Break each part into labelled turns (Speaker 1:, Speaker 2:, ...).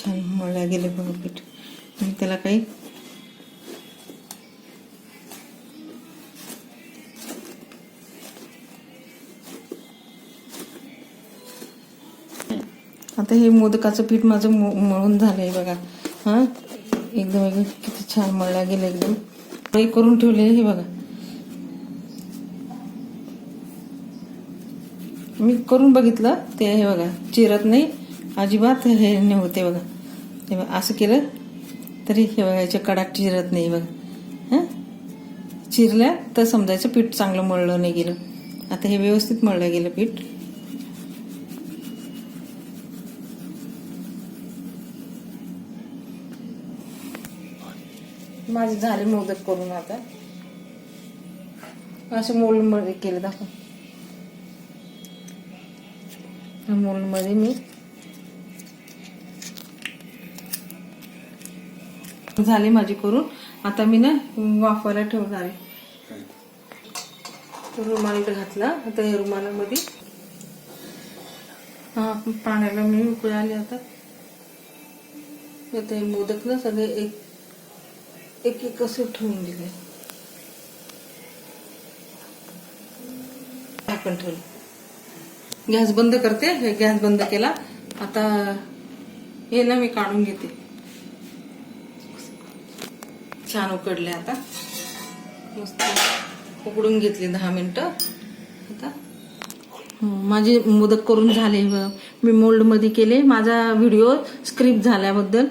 Speaker 1: छान मळल्या गेले बघा पीठ. आणि त्याला काही आता हे मोदकाचं पीठ माझं म- मळून झालंय बघा. हा? एकदम एकदम किती छान मळल्या गेलं एकदम. हे करून ठेवले हे बघा. मी करून बघितलं ते हे बघा चिरत नाही. अजिबात हे नाही होते बघा. हे बघा असं केलं तरी हे बघा याच्या कडाक चिरत नाही बघा. हं? चिरल्या तर समजायचं पीठ चांगलं मळलं नाही गेलं. आता हे व्यवस्थित मळलं गेलं पीठ. माझे झाले मोदक करून आता. असे मोलमध्ये केले दाखव. मोलमध्ये मी झाले माझे करून. आता मी ना वाफवायला ठेवणार आहे. रुमाल घातला. आता या रुमालामध्ये हा पाण्याला मी उकळी आली आता. आता हे मोदक ना सगळे एक एक एक असे ठेवून दिले. झाकण ठेवलं. गॅस बंद करते. हे गॅस बंद केला. आता हे ना मी काढून घेते. छान उकडले आता. मस्त उकडून घेतले दहा मिनटं. आता माझे मोदक करून झाले. मी मोल्डमध्ये केले. माझा व्हिडिओ स्क्रिप्ट झाल्याबद्दल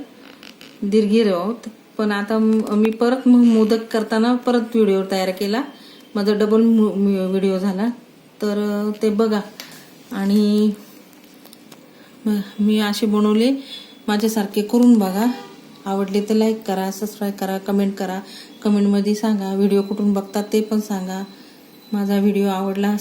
Speaker 1: दीर्घिर आहोत. पण आता मी परत मग मोदक करताना परत व्हिडिओ तयार केला. माझा डबल व्हिडिओ झाला. तर ते बघा. आणि मी असे बनवले. माझ्यासारखे करून बघा. आवडले तर लाईक करा सबस्क्राईब करा कमेंट करा. कमेंटमध्ये सांगा व्हिडिओ कुठून बघतात ते पण सांगा. माझा व्हिडिओ आवडला